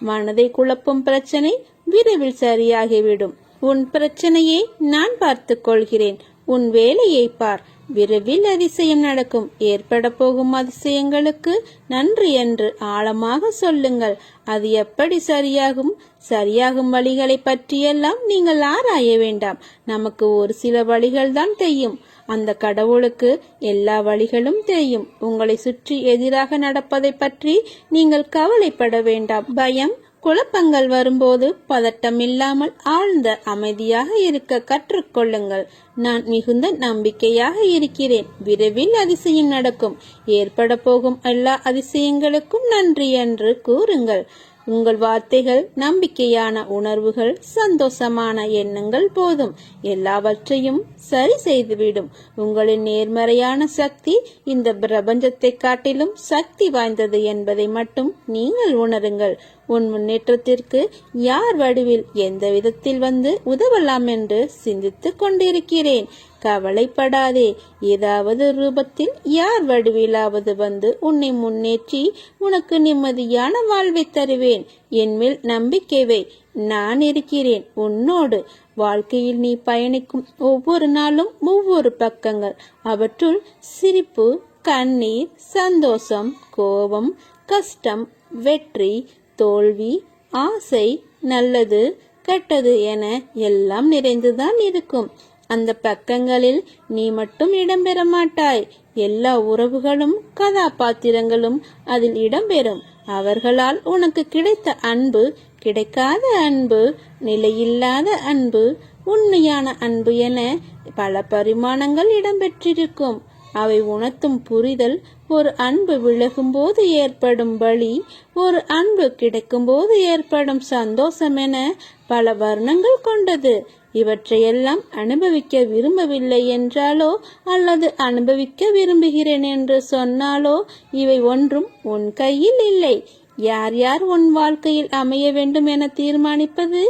மனதை குழப்பும் பிரச்சனை விரைவில் சரியாகிவிடும். உன் பிரச்சனையை நான் பார்த்துக் கொள்கிறேன். உன் வேலையை பார். விரைவில் அதிசயம் நடக்கும். ஏற்பட போகும் அதிசயங்களுக்கு நன்றி என்று ஆழமாக சொல்லுங்கள். அது எப்படி சரியாகும்? சரியாகும் வழிகளை பற்றியெல்லாம் நீங்கள் ஆராய வேண்டாம். நமக்கு ஒரு சில வழிகள் தான் தெரியும். அந்த கடவுளுக்கு எல்லா வழிகளும் தெரியும். உங்களை சுற்றி எதிராக நடப்பதை பற்றி நீங்கள் கவலைப்பட வேண்டாம். பயம் குழப்பங்கள் வரும்போது பதட்டம் இல்லாமல் ஆழ்ந்த அமைதியாக இருக்க கற்றுக்கொள்ளுங்கள். நான் மிகுந்த நம்பிக்கையாக இருக்கிறேன். விரைவில் அதிசயம் நடக்கும். ஏற்பட போகும் எல்லா அதிசயங்களுக்கும் நன்றி என்று கூறுங்கள். உங்கள் வார்த்தைகள் நம்பிக்கையான உணர்வுகள் சந்தோஷமான எண்ணங்கள் போதும். எல்லாவற்றையும் சரி செய்துவிடும். உங்களின் நேர்மறையான சக்தி இந்த பிரபஞ்சத்தை காட்டிலும் சக்தி வாய்ந்தது என்பதை மட்டும் நீங்கள் உணருங்கள். உன் முன்னேற்றத்திற்கு யார் வடிவில் எந்த விதத்தில் வந்து உதவலாம் என்று சிந்தித்துக் கொண்டிருக்கிறேன். கவலைப்படாதே. ஏதாவது ரூபத்தில் யார் வடிவிலாவது வந்து உன்னை முன்னேற்றி உனக்கு நிம்மதியான வாழ்வை தருவேன். என்மேல் நம்பிக்கை வை. நான் இருக்கிறேன் உன்னோடு. வாழ்க்கையில் நீ பயணிக்கும் ஒவ்வொரு நாளும் ஒவ்வொரு பக்கங்கள். அவற்றுள் சிரிப்பு கண்ணீர் சந்தோஷம் கோபம் கஷ்டம் வெற்றி தோல்வி ஆசை நல்லது கெட்டது என எல்லாம் நிறைந்துதான் இருக்கும். அந்த பக்கங்களில் நீ மட்டும் இடம்பெற மாட்டாய் எல்லா உறவுகளும் கதாபாத்திரங்களும் அதில் இடம்பெறும். அவர்களால் உனக்கு கிடைத்த அன்பு கிடைக்காத அன்பு நிலையில்லாத அன்பு உண்மையான அன்பு என பல பரிமாணங்கள் இடம்பெற்றிருக்கும். அவை உணர்த்தும் புரிதல் ஒரு அன்பு விலகும்போது ஏற்படும் வழி ஒரு அன்பு கிடைக்கும்போது ஏற்படும் சந்தோஷம் என பல வர்ணங்கள் கொண்டது. இவற்றையெல்லாம் அனுபவிக்க விரும்பவில்லை என்றாலோ அல்லது அனுபவிக்க விரும்புகிறேன் என்று சொன்னாலோ இவை ஒன்றும் உன் கையில் இல்லை. யார் யார் உன் வாழ்க்கையில் அமைய வேண்டும் என தீர்மானிப்பது?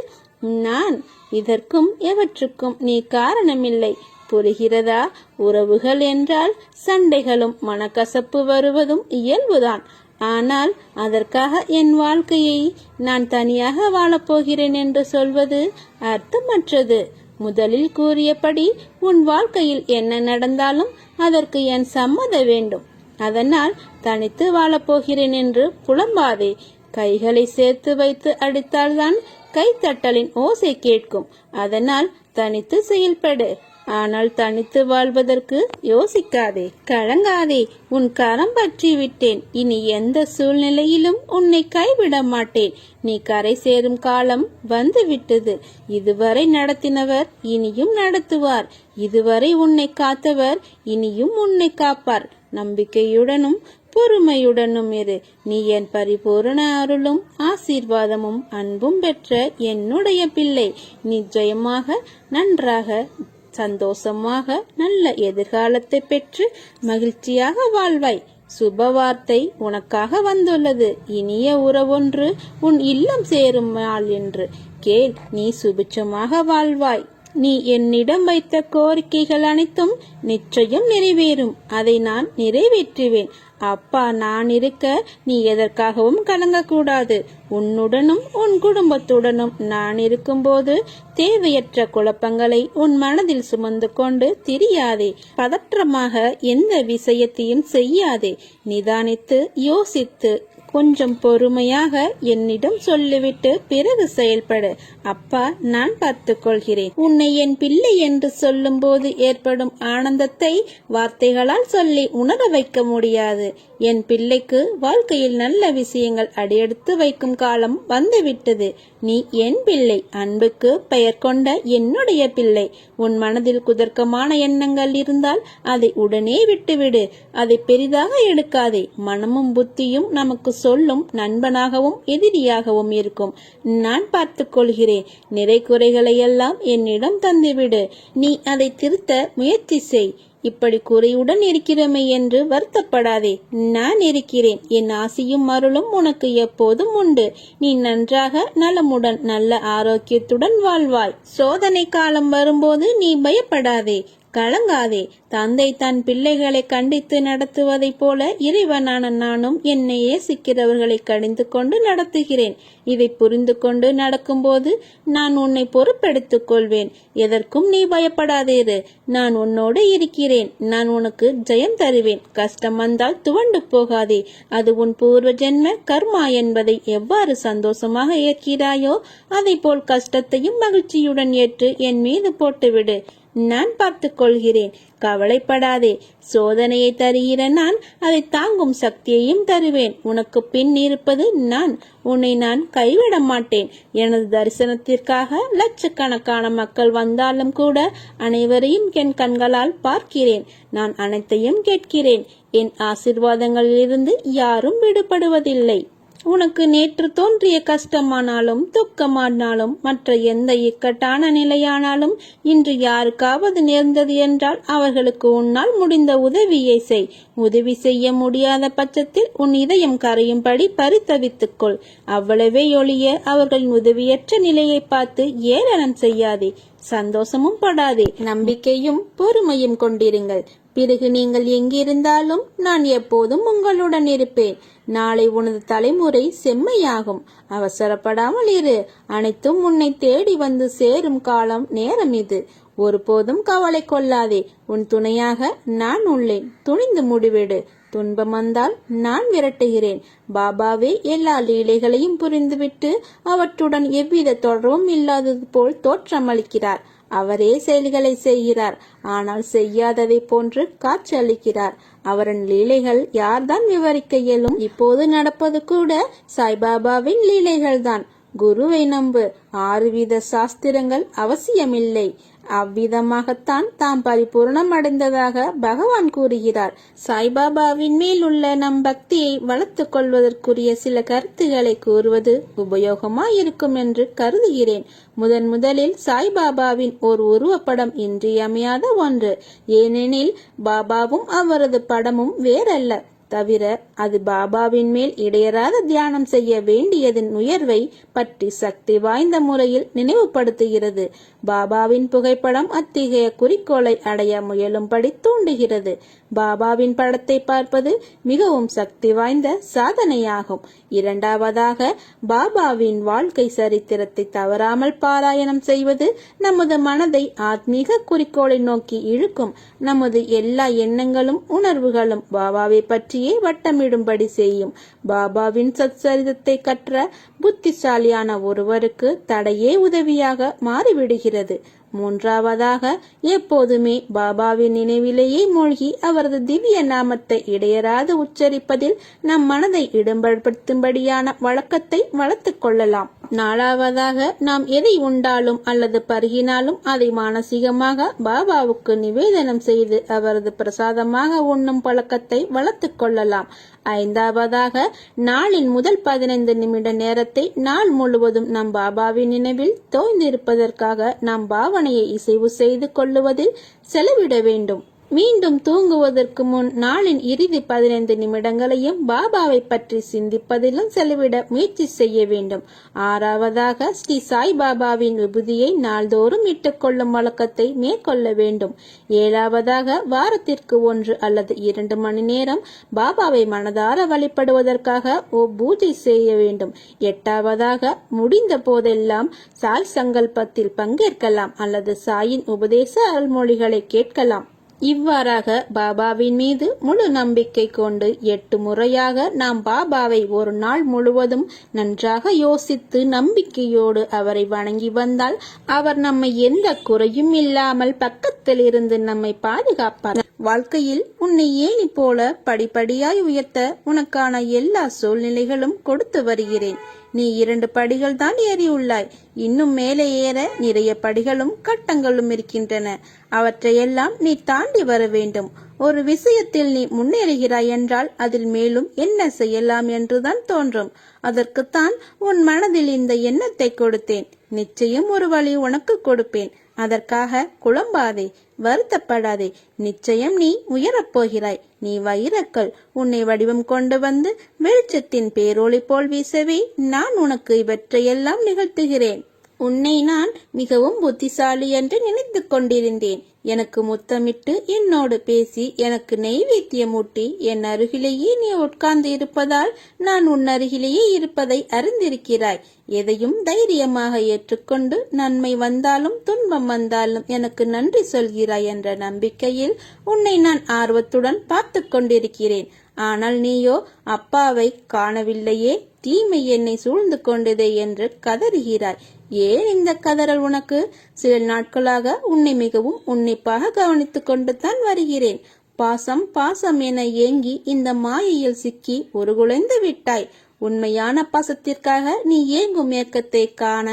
நான். இதற்கும் எவற்றுக்கும் நீ காரணமில்லை. புரிகிறதா? உறவுகள் என்றால் சண்டைகளும் மனக்கசப்பு வருவதும் இயல்புதான். ஆனால் அதற்காக என் வாழ்க்கையை நான் தனியாக வாழப்போகிறேன் என்று சொல்வது அர்த்தமற்றது. முதலில் கூறியபடி உன் வாழ்க்கையில் என்ன நடந்தாலும் அதற்கு என் சம்மத வேண்டும். அதனால் தனித்து வாழப்போகிறேன் என்று புலம்பாதே. கைகளை சேர்த்து வைத்து அடித்தால்தான் கைத்தட்டலின் ஓசை கேட்கும். அதனால் தனித்து செயல்படு. ஆனால் தனித்து வாழ்வதற்கு யோசிக்காதே கலங்காதே. உன் கரம் பற்றி விட்டேன் இனி எந்த சூழ்நிலையிலும் உன்னை கைவிட மாட்டேன். நீ கரை சேரும் காலம் வந்து விட்டது இதுவரை நடத்தினவர் இனியும் நடத்துவார். இதுவரை உன்னை காத்தவர் இனியும் உன்னை காப்பார். நம்பிக்கையுடனும் பொறுமையுடனும் இரு. நீ என் பரிபூரண அருளும் ஆசீர்வாதமும் அன்பும் பெற்ற என்னுடைய பிள்ளை. நிச்சயமாக நன்றாக சந்தோஷமாக நல்ல எதிர்காலத்தை பெற்று மகிழ்ச்சியாக வாழ்வாய். சுப வார்த்தை உனக்காக வந்துள்ளது. இனிய உறவொன்று உன் இல்லம் சேரும் நாள் என்று. கேள் நீ சுபிச்சமாக வாழ்வாய். நீ என்னிடம் வைத்த கோரிக்கைகள் அனைத்தும் நிச்சயம் நிறைவேறும். அதை நான் நிறைவேற்றுவேன். அப்பா நான் இருக்க நீ எதற்காகவும் கலங்கக்கூடாது. உன்னுடனும் உன் குடும்பத்துடனும் நான் இருக்கும்போது தேவையற்ற குழப்பங்களை உன் மனதில் சுமந்து கொண்டு திரியாதே. பதற்றமாக எந்த விஷயத்தையும் செய்யாதே. நிதானித்து யோசித்து கொஞ்சம் பொறுமையாக என்னிடம் சொல்லிவிட்டு பிறகு செயல்படு. அப்பா நான் பார்த்துக்கொள்கிறேன். உன்னை என் பிள்ளை என்று சொல்லும்போது ஏற்படும் ஆனந்தத்தை வார்த்தைகளால் சொல்லி உணர வைக்க முடியாது. என் பிள்ளைக்கு வாழ்க்கையில் நல்ல விஷயங்கள் அடியெடுத்து வைக்கும் காலம் வந்துவிட்டது. நீ என் பிள்ளை. அன்புக்கு பெயர் கொண்ட என்னுடைய பிள்ளை. உன் மனதில் குதர்க்கமான எண்ணங்கள் இருந்தால் அதை உடனே விட்டுவிடு. அதை பெரிதாக எடுக்காதே. மனமும் புத்தியும் நமக்கு சொல்லும் நண்பனாகவும் எதிரியாகவும் இருக்கும். நான் பார்த்துக் கொள்கிறேன். நிறை குறைகளை எல்லாம் என்னிடம் தந்துவிடு. நீ அதை திருத்த முயற்சி செய். இப்படி குறையுடன் இருக்கிறோமே என்று வருத்தப்படாதே. நான் இருக்கிறேன். என் ஆசியும் அருளும் உனக்கு எப்போதும் உண்டு. நீ நன்றாக நலமுடன் நல்ல ஆரோக்கியத்துடன் வாழ்வாய். சோதனை காலம் வரும்போது நீ பயப்படாதே. கலங்காதே. தந்தை தன் பிள்ளைகளை கண்டித்து நடத்துவதைப் போல இறைவனான நானும் என்னை ஏசிக்கிறவர்களை கடிந்து கொண்டு நடத்துகிறேன். இதை புரிந்து கொண்டு நடக்கும்போது நான் உன்னை பொறுப்பெடுத்துக் கொள்வேன். எதற்கும் நீ பயப்படாதேரு. நான் உன்னோடு இருக்கிறேன். நான் உனக்கு ஜெயம் தருவேன். கஷ்டம் வந்தால் துவண்டு போகாதே. அது உன் பூர்வ ஜென்ம கர்மா என்பதை எவ்வாறு சந்தோஷமாக ஏற்கிறாயோ அதை போல் கஷ்டத்தையும் மகிழ்ச்சியுடன் ஏற்று என் மீது போட்டுவிடு. நான் பார்த்துக் கொள்கிறேன் கவலைப்படாதே. சோதனையை தருகிற நான் அதை தாங்கும் சக்தியையும் தருவேன். உனக்கு பின் இருப்பது நான். உன்னை நான் கைவிட மாட்டேன். எனது தரிசனத்திற்காக லட்சக்கணக்கான மக்கள் வந்தாலும் கூட அனைவரையும் என் கண்களால் பார்க்கிறேன். நான் அனைத்தையும் கேட்கிறேன். என் ஆசிர்வாதங்களிலிருந்து யாரும் விடுபடுவதில்லை. உனக்கு நேற்று தோன்றிய கஷ்டமானாலும் துக்கமானாலும் மற்ற எந்த இக்கட்டான நிலையானாலும் இன்று யாருக்காவது நேர்ந்தது என்றால் அவர்களுக்கு உன்னால் முடிந்த உதவியை செய். உதவி செய்ய முடியாத பட்சத்தில் உன் இதயம் கரையும்படி பரித்தவித்துக்கொள். அவ்வளவே ஒழிய அவர்களின் உதவியற்ற நிலையை பார்த்து ஏளனம் செய்யாதே. சந்தோஷமும் படாதே. நம்பிக்கையும் பொறுமையும் கொண்டிருங்கள். பிறகு நீங்கள் எங்கிருந்தாலும் நான் எப்போதும் உங்களுடன் இருப்பேன். நாளை உனது தலைமுறை செம்மையாகும். அவசரப்படாமல் இரு. அனைத்தும் உன்னை தேடி வந்து சேரும் காலம் நேரம் இது. ஒருபோதும் கவலை கொள்ளாதே. உன் துணையாக நான் உள்ளேன். துணிந்து முடிவிடு. துன்பம் வந்தால் நான் விரட்டுகிறேன். பாபாவே எல்லா லீலைகளையும் புரிந்துவிட்டு அவற்றுடன் எவ்வித தொடர்பும் இல்லாதது போல் தோற்றமளிக்கிறார். அவரே செயல்களை செய்கிறார். ஆனால் செய்யாததை போன்று காட்சி அளிக்கிறார் அவரின் லீலைகள் யார்தான் விவரிக்க இயலும்? இப்போது நடப்பது கூட சாய்பாபாவின் லீலைகள்தான். குருவை நம்பு. ஆறுவித சாஸ்திரங்கள் அவசியமில்லை. அவ்விதமாகத்தான் தாம் பரிபூர்ணம் அடைந்ததாக பகவான் கூறுகிறார். சாய்பாபாவின் மேல் உள்ள நம் பக்தியை வளர்த்துக் கொள்வதற்குரிய சில கருத்துக்களை கூறுவது உபயோகமாயிருக்கும் என்று கருதுகிறேன். முதன் முதலில் சாய்பாபாவின் ஒரு உருவப்படம் இன்றியமையாத ஒன்று. ஏனெனில் பாபாவும் அவரது படமும் வேறல்ல. தவிர அது பாபாவின் மேல் இடையறாத தியானம் செய்ய வேண்டியதன் உயர்வை பற்றி சக்தி வாய்ந்த முறையில் நினைவுபடுத்துகிறது. பாபாவின் புகைப்படம் அத்தகைய குறிக்கோளை அடைய முயலும்படி தூண்டுகிறது. பாபாவின் படத்தை பார்ப்பது மிகவும் சக்தி வாய்ந்த சாதனையாகும். இரண்டாவதாக பாபாவின் வாழ்க்கை சரித்திரத்தை தவறாமல் பாராயணம் செய்வது நமது மனதை ஆத்மீக குறிக்கோளை நோக்கி இழுக்கும். நமது எல்லா எண்ணங்களும் உணர்வுகளும் பாபாவை பற்றியே வட்டமிடும்படி செய்யும். பாபாவின் சச்சரிதத்தை கற்ற புத்திசாலியான ஒருவருக்கு தடையே உதவியாக மாறிவிடுகிறது. மூன்றாவதாக எப்போதுமே பாபாவின் நினைவிலேயே மூழ்கி அவரது திவ்ய நாமத்தை இடையராது உச்சரிப்பதில் நம் மனதை இடம்படுத்தும்படியான வழக்கத்தை வளர்த்துக் கொள்ளலாம். நாலாவதாக நாம் எதை உண்டாலும் அல்லது பருகினாலும் அதை மானசீகமாக பாபாவுக்கு நிவேதனம் செய்து அவரது பிரசாதமாக உண்ணும் பழக்கத்தை வளர்த்துக் கொள்ளலாம். ஐந்தாவதாக நாளின் முதல் பதினைந்து நிமிட நேரத்தை நாள் முழுவதும் நம் பாபாவின் நினைவில் தோய்ந்திருப்பதற்காக நாம் பாவனையை இசைவு செய்து கொள்ளுவதில் செலவிட வேண்டும். மீண்டும் தூங்குவதற்கு முன் நாளின் இறுதி பதினைந்து நிமிடங்களையும் பாபாவை பற்றி சிந்திப்பதிலும் செலவிட முயற்சி செய்ய வேண்டும். ஆறாவதாக ஸ்ரீ சாய் பாபாவின் விபூதியை நாள்தோறும் இட்டுக்கொள்ளும் வழக்கத்தை மேற்கொள்ள வேண்டும். ஏழாவதாக வாரத்திற்கு ஒன்று அல்லது இரண்டு மணி நேரம் பாபாவை மனதார வழிபடுவதற்காக ஓ பூஜை செய்ய வேண்டும். எட்டாவதாக முடிந்த போதெல்லாம் சாய் சங்கல்பத்தில் பங்கேற்கலாம் அல்லது சாயின் உபதேச அருள்மொழிகளை கேட்கலாம். இவ்வாறாக பாபாவின் மீது முழு நம்பிக்கை கொண்டு எட்டு முறையாக நாம் பாபாவை ஒரு நாள் முழுவதும் நன்றாக யோசித்து நம்பிக்கையோடு அவரை வணங்கி வந்தால் அவர் நம்மை எந்த குறையும் இல்லாமல் பக்கத்தில் இருந்து நம்மை பாதுகாப்பார். வாழ்க்கையில் உன்னை ஏணி போல படிப்படியாய் உயர்த்த உனக்கான எல்லா சூழ்நிலைகளும் கொடுத்து வருகிறேன். நீ இரண்டு படிகள் தான் ஏறியுள்ளாய். இன்னும் மேலே ஏற நிறைய படிகளும் கட்டங்களும் இருக்கின்றன. அவற்றையெல்லாம் நீ தாண்டி வர வேண்டும். ஒரு விஷயத்தில் நீ முன்னேறுகிறாய் என்றால் அதில் மேலும் என்ன செய்யலாம் என்றுதான் தோன்றும். அதற்குத்தான் உன் மனதில் இந்த எண்ணத்தை கொடுத்தேன். நிச்சயம் ஒரு வழி உனக்கு கொடுப்பேன். அதற்காக குழம்பாதே. வருத்தப்படாதே. நிச்சயம் நீ உயரப் போகிறாய் நீ வைரக்கல். உன்னை வடிவம் கொண்டு வந்து வெளிச்சத்தின் பேரொளி போல் வீசவே நான் உனக்கு இவற்றையெல்லாம் நிகழ்த்துகிறேன். உன்னை நான் மிகவும் புத்திசாலி என்று நினைத்து கொண்டிருந்தேன். எனக்கு முத்தமிட்டு என்னோடு பேசி எனக்கு நெய்வேத்தியமூட்டி என் அருகிலேயே நீ உட்கார்ந்து இருப்பதால் நான் உன் அருகிலேயே இருப்பதை அறிந்திருக்கிறாய். எதையும் தைரியமாக ஏற்றுக்கொண்டு நன்மை வந்தாலும் துன்பம் வந்தாலும் எனக்கு நன்றி சொல்கிறாய் என்ற நம்பிக்கையில் உன்னை நான் ஆர்வத்துடன் பார்த்து கொண்டிருக்கிறேன். ஆனால் நீயோ அப்பாவை காணவில்லையே தீமை என்னை சூழ்ந்து கொண்டதே என்று கதறுகிறாய். ஏன் இந்த கதறல் உனக்கு? சில நாட்களாக உன்னை மிகவும் உன்னிப்பாக கவனித்துக் கொண்டு தான் வருகிறேன். பாசம் பாசம் என ஏங்கி இந்த மாயையில் சிக்கி ஒரு குலைந்து விட்டாய். உண்மையான பாசத்திற்காக நீ ஏங்கும் ஏக்கத்தை காண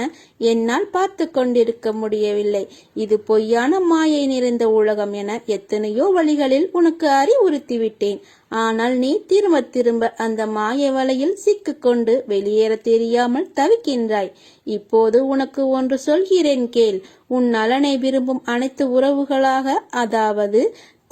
என்னால் பார்த்து கொண்டிருக்க முடியவில்லை. இது பொய்யான மாயை நிறைந்த உலகம் என எத்தனையோ வழிகளில் உனக்கு அறிவுறுத்தி விட்டேன் ஆனால் நீ திரும்ப திரும்ப அந்த மாய வலையில் சிக்கிக்கொண்டு வெளியேற தெரியாமல் தவிக்கின்றாய். இப்போது உனக்கு ஒன்று சொல்கிறேன் கேள். உன் நலனை விரும்பும் அனைத்து உறவுகளாக அதாவது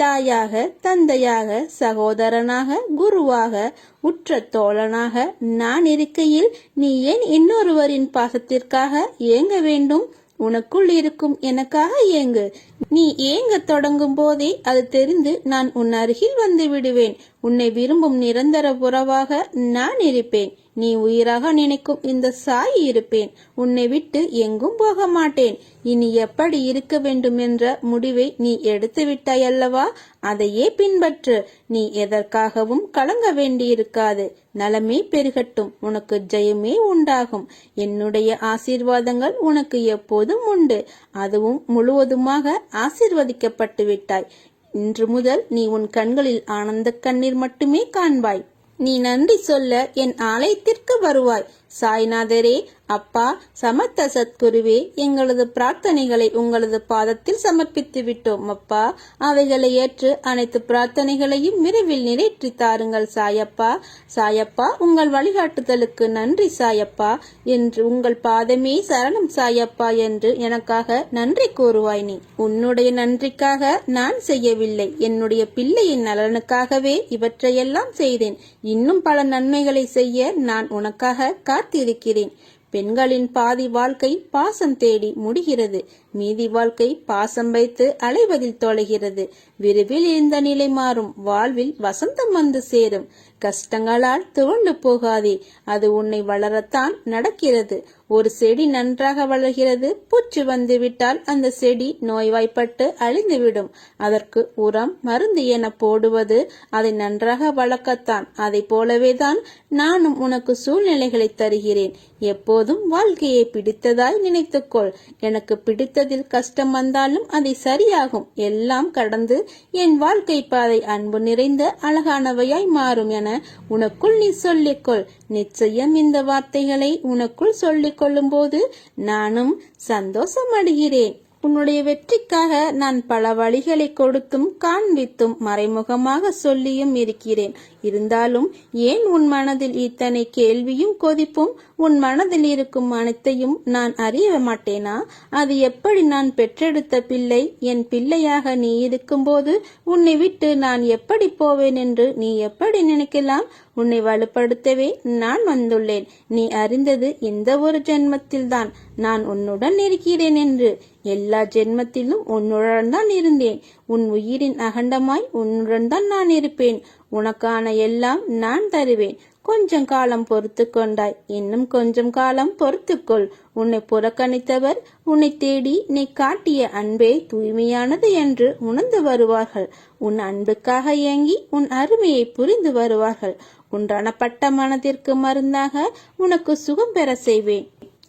தாயாக தந்தையாக சகோதரனாக குருவாக உற்ற தோழனாக நான் இருக்கையில் நீ ஏன் இன்னொருவரின் பாசத்திற்காக ஏங்க வேண்டும்? உனக்குள் இருக்கும் எனக்காக ஏங்கு. நீ ஏங்க தொடங்கும் போதே அது தெரிந்து நான் உன் அருகில் வந்து விடுவேன். உன்னை விரும்பும் நிரந்தர உறவாக நான் இருப்பேன். நீ உயிராக நினைக்கும் இந்த சாய் இருப்பேன். உன்னை விட்டு எங்கும் போக மாட்டேன் இனி எப்படி இருக்க வேண்டும் என்ற முடிவை நீ எடுத்து விட்டாய் அல்லவா? அதையே பின்பற்று. நீ எதற்காகவும் கலங்க வேண்டியிருக்காது. நலமே பெருகட்டும். உனக்கு ஜெயமே உண்டாகும். என்னுடைய ஆசீர்வாதங்கள் உனக்கு எப்போதும் உண்டு. அதுவும் முழுவதுமாக ஆசீர்வதிக்கப்பட்டு விட்டாய். இன்று முதல் நீ உன் கண்களில் ஆனந்த கண்ணீர் மட்டுமே காண்பாய். நீ நன்றி சொல்ல என் ஆலயத்திற்கு வருவாய். சாய்நாதரே அப்பா சமத்த சத்குருவே எங்களது பிரார்த்தனைகளை உங்களது பாதத்தில் சமர்ப்பித்து விட்டோம் அப்பா. அவைகளை ஏற்று அனைத்து பிரார்த்தனைகளையும் விரைவில் நிறைவேற்றி தாருங்கள் சாயப்பா. சாயப்பா உங்கள் வழிகாட்டுதலுக்கு நன்றி சாயப்பா. என்று உங்கள் பாதமே சரணம் சாயப்பா என்று எனக்காக நன்றி கூறுவாய் நீ. உன்னுடைய நன்றிக்காக நான் செய்யவில்லை. என்னுடைய பிள்ளையின் நலனுக்காகவே இவற்றையெல்லாம் செய்தேன். இன்னும் பல நன்மைகளை செய்ய நான் உனக்காக காத்திருக்கிறேன். பெண்களின் பாதி வாழ்க்கை பாசம் தேடி முடிகிறது. மீதி வாழ்க்கை பாசம் வைத்து அலைவதில் தொலைகிறது. விரைவில் இந்த நிலை மாறும். வாழ்வில் வசந்தம் வந்து சேரும். கஷ்டங்களால் துவண்டு போகாதே. அது உன்னை வளரத்தான் நடக்கிறது. ஒரு செடி நன்றாக வளர்கிறது பூச்சி வந்துவிட்டால் அந்த செடி நோய்வாய்ப்பட்டு அழிந்துவிடும். அதற்கு உரம் மருந்து என போடுவது அதை நன்றாக வளர்க்கத்தான். அதை போலவேதான் நானும் உனக்கு சூழ்நிலைகளை தருகிறேன். எப்போதும் வாழ்க்கையை பிடித்ததாய் நினைத்துக்கொள். எனக்கு பிடித்ததில் கஷ்டம் வந்தாலும் அதை சரியாகும். எல்லாம் கடந்து என் வாழ்க்கை பாதை அன்பு நிறைந்த அழகானவையாய் மாறும் என உனக்குள் நீ சொல்லிக்கொள். நிச்சயம் இந்த வார்த்தைகளை உனக்குள் சொல்லிக் கொள்ளும் போது நானும் சந்தோஷம் அடைகிறேன் உன்னுடைய வெற்றிக்காக நான் பல வழிகளை கொடுத்தும் காண்பித்தும் மறைமுகமாக சொல்லியும் இருக்கிறேன். இருந்தாலும் ஏன் உன் மனதில் இத்தனை கேள்வியும் கொதிப்பும் உன் மனதில் இருக்கும் அனைத்தையும் நான் அறிய மாட்டேனா? அது எப்படி நான் பெற்றெடுத்த பிள்ளை? என் பிள்ளையாக நீ இருக்கும்போது உன்னை விட்டு நான் எப்படி போவேன் என்று நீ எப்படி நினைக்கலாம்? உன்னை வலுப்படுத்தவே நான் வந்துள்ளேன். நீ அறிந்தது இந்த ஒரு ஜென்மத்தில்தான். நான் உன்னுடன் இருக்கிறேன் என்று. எல்லா ஜென்மத்திலும் உன்னுடன் தான் இருந்தேன். உன் உயிரின் அகண்டமாய் உன்னுடன் தான் நான் இருப்பேன். உனக்கான எல்லாம் நான் தருவேன். கொஞ்சம் காலம் பொறுத்து கொண்டாய். இன்னும் கொஞ்சம் காலம் பொறுத்துக்கொள் உன்னை புறக்கணித்தவர் உன்னை தேடி நீ காட்டிய அன்பே தூய்மையானது என்று உணர்ந்து வருவார்கள். உன் அன்புக்காக ஏங்கி உன் அருமையை புரிந்து வருவார்கள். உண்டான பட்ட மனதிற்கு மருந்தாக உனக்கு சுகம் பெற செய்வேன்.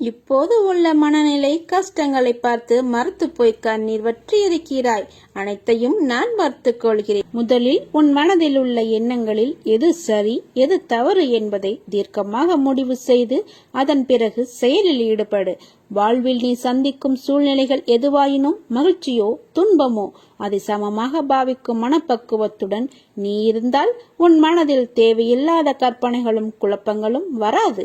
இப்போது உள்ள மனநிலை கஷ்டங்களை பார்த்து மறுத்து போய் கண்ணீர் வற்றி இருக்கிறாய். அனைத்தையும் நான் பார்த்துக் கொள்கிறேன். முதலில் உன் மனதில் உள்ள எண்ணங்களில் எது சரி எது தவறு என்பதை தீர்க்கமாக முடிவு செய்து அதன் பிறகு செயலில் ஈடுபடு. வாழ்வில் நீ சந்திக்கும் சூழ்நிலைகள் எதுவாயினும் மகிழ்ச்சியோ துன்பமோ அதை சமமாக பாவிக்கும் மனப்பக்குவத்துடன் நீ இருந்தால் உன் மனதில் தேவையில்லாத கற்பனைகளும் குழப்பங்களும் வராது.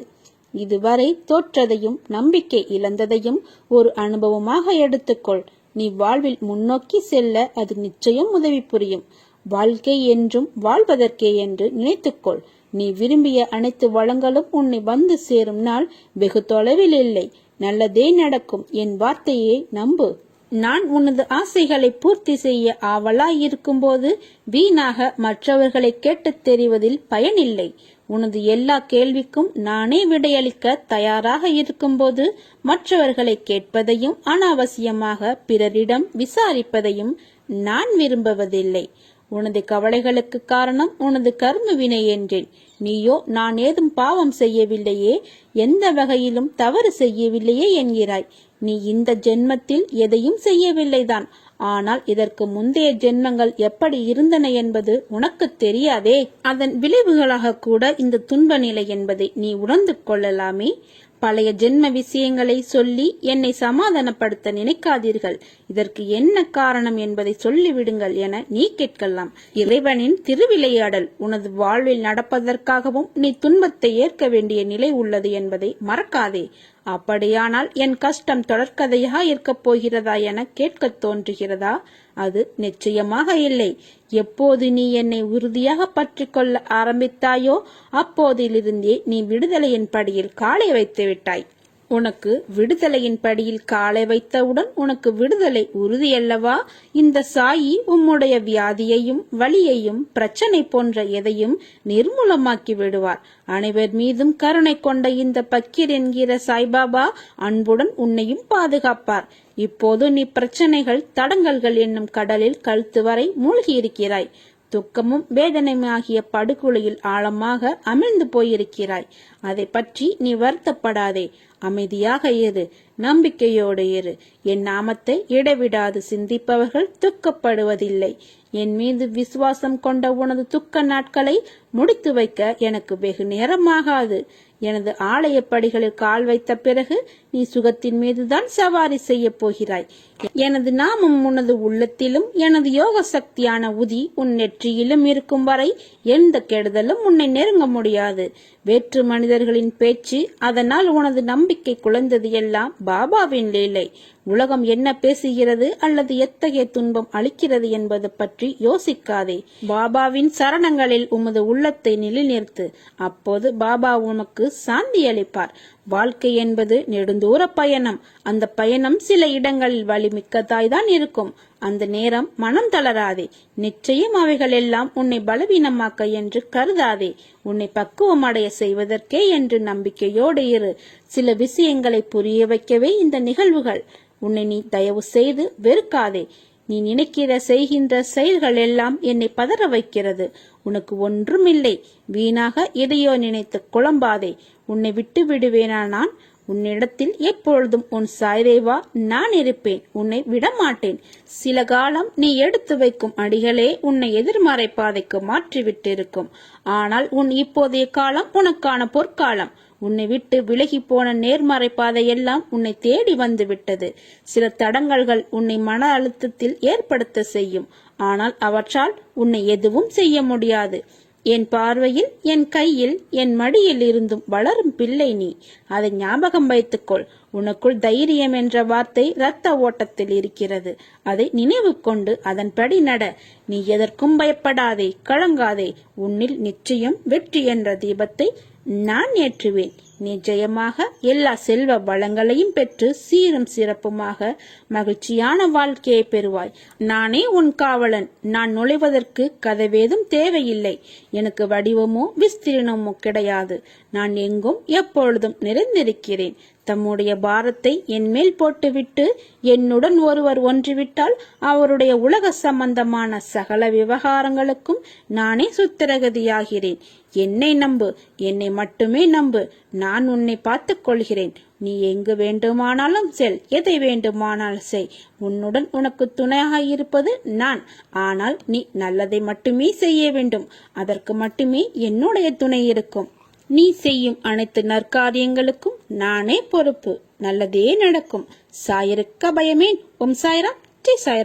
இதுவரை தோற்றதையும் நம்பிக்கை இழந்ததையும் ஒரு அனுபவமாக எடுத்துக்கொள். நீ வாழ்வில் முன்னோக்கி செல்ல அது நிச்சயம் உதவி புரியும். வாழ்க்கை என்றும் வாழ்வதற்கே என்று நினைத்துக்கொள். நீ விரும்பிய அனைத்து வளங்களும் உன்னை வந்து சேரும் நாள் வெகு தொலைவில் இல்லை. நல்லதே நடக்கும். என் வார்த்தையை நம்பு. நான் உனது ஆசைகளை பூர்த்தி செய்ய ஆவலாய் இருக்கும்போது வீணாக மற்றவர்களை கேட்டுத் தெரிவதில் பயனில்லை. உனது எல்லா கேள்விக்கும் நானே விடையளிக்க தயாராக இருக்கும்போது மற்றவர்களை கேட்பதையும் அனாவசியமாக பிறரிடம் விசாரிப்பதையும் நான் விரும்புவதில்லை. உனது கவலைகளுக்கு காரணம் உனது கர்ம வினை என்றேன். நீயோ நான் ஏதும் பாவம் செய்யவில்லையே எந்த வகையிலும் தவறு செய்யவில்லையே என்கிறாய். நீ இந்த ஜென்மத்தில் எதையும் செய்யவில்லைதான். ஆனால் இதற்கு முந்தைய ஜென்மங்கள் எப்படி இருந்தன என்பது உனக்கு தெரியாதே. அதன் விளைவுகளாக கூட இந்த துன்ப நிலை என்பதை நீ உணர்ந்து கொள்ளலாமே. பழைய ஜென்ம விஷயங்களை சொல்லி என்னை சமாதானப்படுத்த நினைக்காதீர்கள். இதற்கு என்ன காரணம் என்பதை சொல்லிவிடுங்கள் என நீ கேட்கலாம். இறைவனின் திருவிளையாடல் உனது வாழ்வில் நடப்பதற்காகவும் நீ துன்பத்தை ஏற்க வேண்டிய நிலை உள்ளது என்பதை மறக்காதே. அப்படியானால் என் கஷ்டம் தொடர்கதையாக இருக்கப் போகிறதா என கேட்கத் தோன்றுகிறதா? அது நிச்சயமாக இல்லை. எப்போது நீ என்னை உறுதியாக பற்றிக்கொள்ள ஆரம்பித்தாயோ அப்போதிலிருந்தே நீ விடுதலையின் படியில் காலை வைத்து விட்டாய் உனக்கு விடுதலையின் படியில் காலை வைத்தவுடன் உனக்கு விடுதலை உறுதியல்லவா? இந்த சாயி உம்முடைய வியாதியையும் வலியையும் பிரச்சனை போன்ற எதையும் நிர்மூலமாக்கி விடுவார். அனைவர் மீதும் கருணை கொண்ட இந்த பக்கீர் என்கிற சாய்பாபா அன்புடன் உன்னையும் பாதுகாப்பார். இப்போது நீ பிரச்சனைகள் தடங்கல்கள் என்னும் கடலில் கழுத்து வரை மூழ்கியிருக்கிறாய். துக்கமும் வேதனையுமாகிய படுகொலையில் ஆழமாக அமிழ்ந்து போயிருக்கிறாய். அதை பற்றி நீ வருத்தப்படாதே. அமைதியாக இரு நம்பிக்கையோடு இரு. என் நாமத்தை இடைவிடாது சிந்திப்பவர்கள் துக்கப்படுவதில்லை. என் மீது விசுவாசம் கொண்ட உனது துக்க நாட்களை முடித்து வைக்க எனக்கு வெகு நேரமாகாது எனது ஆலய படிகளில் கால் வைத்த பிறகு நீ சுகத்தின் மீதுதான் சவாரி செய்ய போகிறாய். எனது நாமம் உனது உள்ளத்திலும் எனது யோக சக்தியான உதி உன் நெற்றியிலும் இருக்கும் வரை எந்த கெடுதலும் உன்னை நெருங்க முடியாது. வேற்று மனிதர்களின் பேச்சு அதனால் உனது நம்பிக்கை குலைந்தது எல்லாம் பாபாவின் லீலை. உலகம் என்ன பேசுகிறது அல்லது எத்தகைய துன்பம் அளிக்கிறது என்பது பற்றி யோசிக்காதே. பாபாவின் சரணங்களில் உமது உள்ளத்தை நிலைநிறுத்து. அப்போது பாபா உனக்கு சாந்தி அளிப்பார் வாழ்க்கை என்பது நெடுந்தூர பயணம். அந்த பயணம் சில இடங்களில் வலிமிக்கதாய் தான் இருக்கும். அந்த நேரம் மனம் தளராதே. நிச்சயம் அவைகள் எல்லாம் உன்னை பலவீனமாக்க என்று கருதாதே. உன்னை பக்குவம் அடைய செய்வதற்கே என்று நம்பிக்கையோடு இரு. சில விஷயங்களை புரிய வைக்கவே இந்த நிகழ்வுகள். உன்னை நீ தயவு செய்து வெறுக்காதே. நீ நினைக்கிற செய்கின்ற செயல்கள் எல்லாம் என்னை பதற வைக்கிறது. உனக்கு ஒன்றுமில்லை. வீணாக எதையோ நினைத்து குழம்பாதே. உன்னை விட்டு விடுவேனா நான் உன்னிடத்தில் எப்பொழுதும் உன் சாய்தேவா நான் இருப்பேன். உன்னை விடமாட்டேன். சில காலம் நீ எடுத்து வைக்கும் அடிகளே உன்னை எதிர்மறை பாதைக்கு மாற்றிவிட்டிருக்கும். ஆனால் உன் இப்போதைய காலம் உனக்கான பொற்காலம். உன்னை விட்டு விலகி போன நேர்மறை பாதையெல்லாம் உன்னை தேடி வந்து விட்டது சில தடங்கல்கள் உன்னை மன அழுத்தத்தில் ஏற்படுத்த செய்யும். ஆனால் அவற்றால் உன்னை எதுவும் செய்ய முடியாது. என் பார்வையில் என் கையில் என் மடியில் இருந்தும் வளரும் பிள்ளை நீ. அதை ஞாபகம் வைத்துக்கொள். உனக்குள் தைரியம் என்ற வார்த்தை இரத்த ஓட்டத்தில் இருக்கிறது. அதை நினைவு கொண்டு அதன்படி நட. நீ எதற்கும் பயப்படாதே கலங்காதே. உன்னில் நிச்சயம் வெற்றி என்ற தீபத்தை நான் ஏற்றுவேன். நிச்சயமாக எல்லா செல்வ வளங்களையும் பெற்று சீரும் சிறப்புமாக மகிழ்ச்சியான வாழ்க்கையை பெறுவாய். நானே உன் காவலன். நான் நுழைவதற்கு கதவேதும் தேவையில்லை. எனக்கு வடிவமோ விஸ்தீர்ணமோ கிடையாது. நான் எங்கும் எப்பொழுதும் நிறைந்திருக்கிறேன் தம்முடைய பாரத்தை என்மேல் போட்டுவிட்டு என்னுடன் ஒருவர் ஒன்றுவிட்டால் அவருடைய உலக சம்பந்தமான சகல விவகாரங்களுக்கும் நானே சுத்திரகதியாகிறேன். என்னை நம்பு என்னை மட்டுமே நம்பு. நான் உன்னை பார்த்துக் கொள்கிறேன். நீ எங்கு வேண்டுமானாலும் செல் எதை வேண்டுமானாலும் செய். உன்னுடன் உனக்கு துணையாக இருப்பது நான். ஆனால் நீ நல்லதை மட்டுமே செய்ய வேண்டும். அதற்கு மட்டுமே என்னுடைய துணை இருக்கும். நீ செய்யும் அனைத்து நற்காரியங்களுக்கும் நானே பொறுப்பு. நல்லதே நடக்கும். சாயருக்க பயமேன். ஓம் சாயரா ஜெய் சாயரா